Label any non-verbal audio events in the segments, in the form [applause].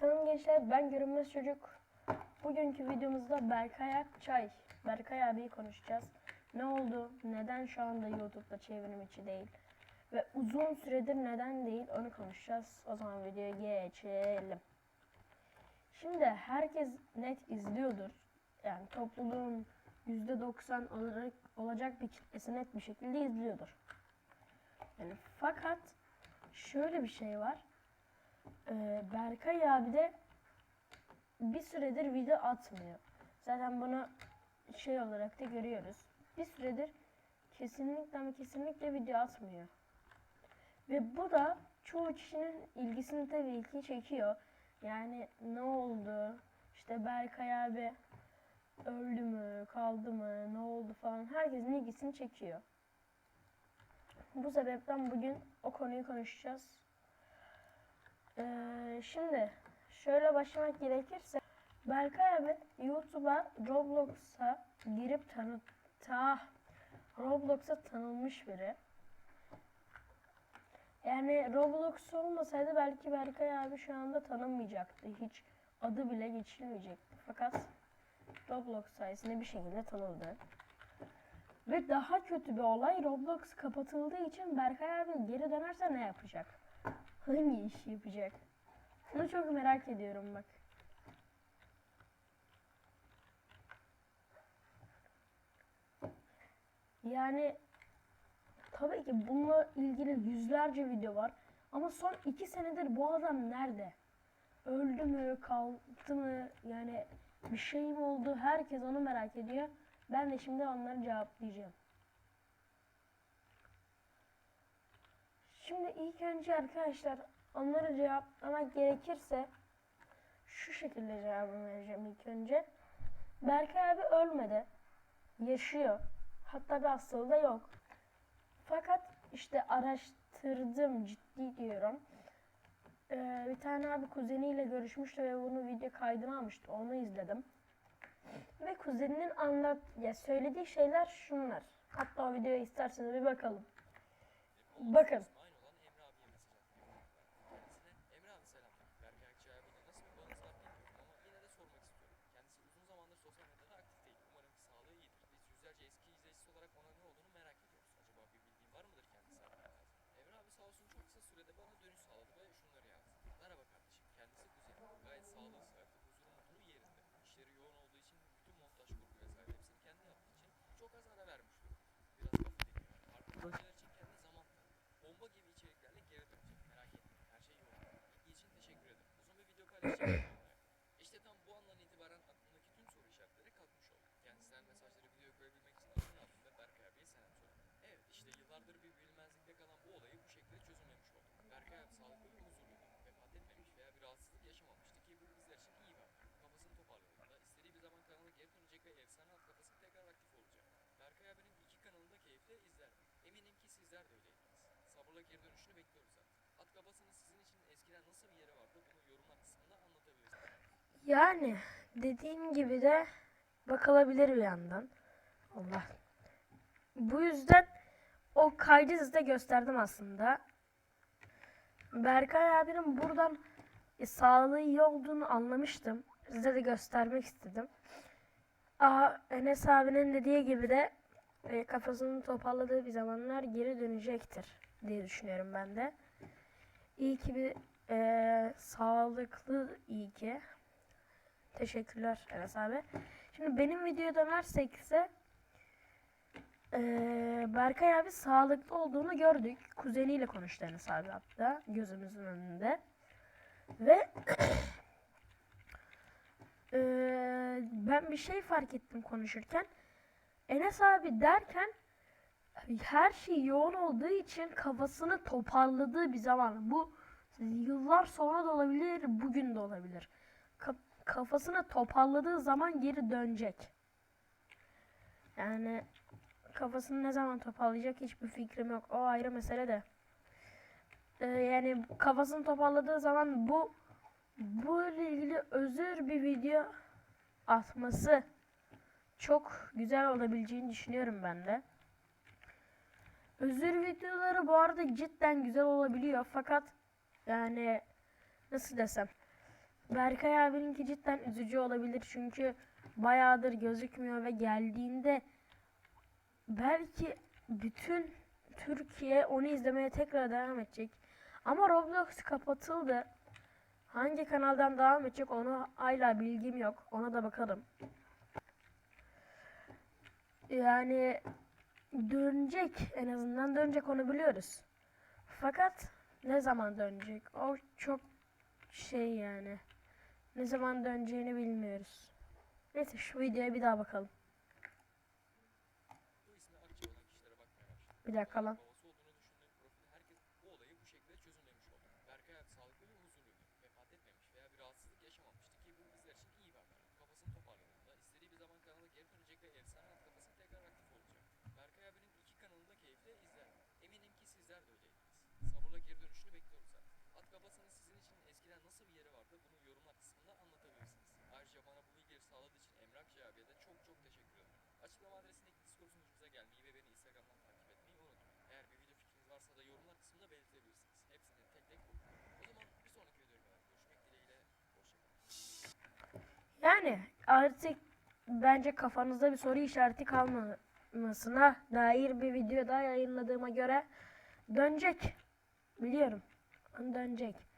Selam gençler ben Görünmez Çocuk. Bugünkü videomuzda Berkay Akçay, Berkay abiyi konuşacağız. Ne oldu, neden şu anda YouTube'da çevrim içi değil ve uzun süredir neden değil onu konuşacağız. O zaman videoya geçelim. Şimdi herkes net izliyordur. Yani topluluğun %90 olarak olacak bir kitlesi net bir şekilde izliyordur. Yani fakat şöyle bir şey var. Ee, Berkay abi de bir süredir video atmıyor. Zaten bunu şey olarak da görüyoruz. Bir süredir kesinlikle ama kesinlikle video atmıyor. Ve bu da çoğu kişinin ilgisini tabii ki çekiyor. Yani ne oldu? İşte Berkay abi öldü mü, kaldı mı, ne oldu falan herkesin ilgisini çekiyor. Bu sebepten bugün o konuyu konuşacağız. Ee, şimdi şöyle başlamak gerekirse Berkay abi YouTube'a Roblox'a girip tanı ta Roblox'a tanınmış biri. Yani Roblox olmasaydı belki Berkay abi şu anda tanınmayacaktı. Hiç adı bile geçilmeyecekti. Fakat Roblox sayesinde bir şekilde tanındı. Ve daha kötü bir olay Roblox kapatıldığı için Berkay abi geri dönerse ne yapacak? Hangi işi yapacak? Bunu çok merak ediyorum bak. Yani tabii ki bununla ilgili yüzlerce video var. Ama son iki senedir bu adam nerede? Öldü mü, kaldı mı? Yani bir şey mi oldu? Herkes onu merak ediyor. Ben de şimdi onları cevaplayacağım. Şimdi ilk önce arkadaşlar onları cevaplamak gerekirse şu şekilde cevabını vereceğim ilk önce. Berkay abi ölmedi. Yaşıyor. Hatta bir hastalığı da yok. Fakat işte araştırdım ciddi diyorum. Ee, bir tane abi kuzeniyle görüşmüştü ve bunu video kaydına almıştı. Onu izledim. Ve kuzeninin anlat ya söylediği şeyler şunlar. Hatta o videoya isterseniz bir bakalım. Bakın. Aynı olan Emre abiye mesaj attım. Kendisine Emre abi selam. Berkay Akçay abiyle nasıl bir bağınız var bilmiyorum ama yine de sormak istiyorum. Kendisi uzun zamandır sosyal medyada aktif değil. Umarım ki sağlığı iyidir. Biz yüzlerce eski izleyicisi olarak ona ne olduğunu merak ediyoruz. Acaba bir bildiğin var mıdır kendisi hakkında? Emre abi sağ olsun çok kısa sürede bana dönüş sağladı ve şunları yazdı. Merhaba kardeşim. Kendisi kuzenim. Gayet sağlığı sıhhatli, huzuru mutluluğu yerinde. İşleri yoğun olduğu için bütün montaj kurgu vesaire hepsini kendi yaptığı için çok az ara vermiş durumda. Biraz kafa dinliyor. Farklı projeler için kendine zaman tanıyor. Bomba gibi içeriklerle geri dönecek. Merak etme. Her şey yolunda. İlgi için teşekkür ederim. Uzun bir video paylaşacağım. işte tam bu andan itibaren aklımdaki tüm soru işaretleri kalkmış oldu. Kendisinden mesajları videoya koyabilmek için ve Berkay abiye selam söyledim. Evet işte yıllardır bir bilinmezlikte kalan bu olayı bu şekilde çözümlemiş olduk. Berkay abi sağlıklı ve huzurluydu. Vefat etmemiş veya bir rahatsızlık yaşamamıştı ki bu bizler için iyi bir haber. Kafasını toparladığında istediği bir zaman kanala geri dönecek ve efsane alt kafası tekrar aktif olacak. Berkay abinin iki kanalını da keyifle izler. Eminim ki sizler de öyleydiniz. Sabırla geri dönüşünü bekliyoruz zaten. At kafasının sizin için eskiden nasıl bir yeri vardı bunu yorumlar kısmında anlatabilirsiniz. Yani dediğim gibi de bakılabilir bir yandan. Allah. Bu yüzden o kaydı size gösterdim aslında. Berkay abinin buradan e, sağlığı iyi olduğunu anlamıştım. Size de göstermek istedim. Aa, Enes abinin dediği gibi de e, kafasını toparladığı bir zamanlar geri dönecektir diye düşünüyorum ben de. İyi ki bir e, sağlıklı iyi ki. Teşekkürler Enes abi. Şimdi benim videoya dönersek ise eee Berkay abi sağlıklı olduğunu gördük. Kuzeniyle konuştu Enes gözümüzün önünde. Ve [clears throat] eee, ben bir şey fark ettim konuşurken. Enes abi derken her şey yoğun olduğu için kafasını toparladığı bir zaman. Bu yıllar sonra da olabilir, bugün de olabilir. Ka- kafasını toparladığı zaman geri dönecek. Yani kafasını ne zaman toparlayacak hiçbir fikrim yok. O ayrı mesele de. Ee, yani kafasını toparladığı zaman bu bu ile ilgili özür bir video atması çok güzel olabileceğini düşünüyorum ben de. Özür videoları bu arada cidden güzel olabiliyor fakat yani nasıl desem Berkay abininki cidden üzücü olabilir çünkü bayağıdır gözükmüyor ve geldiğinde belki bütün Türkiye onu izlemeye tekrar devam edecek. Ama Roblox kapatıldı. Hangi kanaldan devam edecek onu hala bilgim yok. Ona da bakalım. Yani dönecek en azından dönecek onu biliyoruz. Fakat ne zaman dönecek? O çok şey yani. Ne zaman döneceğini bilmiyoruz. Neyse şu videoya bir daha bakalım. Bir dakika lan. Sizler de öyleydiniz. Sabırla geri dönüşünü bekliyoruz artık. At kafasının sizin için eskiden nasıl bir yeri vardı bunu. Ayrıca bana bu bilgileri sağladığı için Emrakçı abiye de çok çok teşekkür ederim. Açıklama adresindeki Discord sunucumuza gelmeyi ve beni Instagram'dan takip etmeyi unutmayın. Eğer bir video fikriniz varsa da yorumlar kısmında belirtebilirsiniz. Hepsini tek tek okuyun. O zaman bir sonraki videoya kadar görüşmek dileğiyle. Hoşçakalın. Yani artık bence kafanızda bir soru işareti kalmamasına dair bir video daha yayınladığıma göre dönecek. Biliyorum. Dönecek.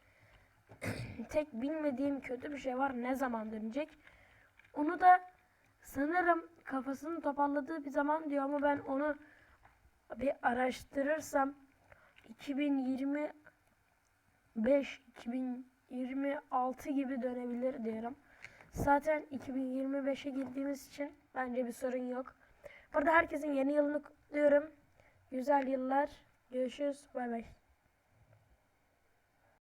Tek bilmediğim kötü bir şey var. Ne zaman dönecek? Onu da sanırım kafasını toparladığı bir zaman diyor ama ben onu bir araştırırsam 2025 2026 gibi dönebilir diyorum. Zaten 2025'e girdiğimiz için bence bir sorun yok. Burada herkesin yeni yılını kutluyorum. Güzel yıllar. Görüşürüz. Bay bay.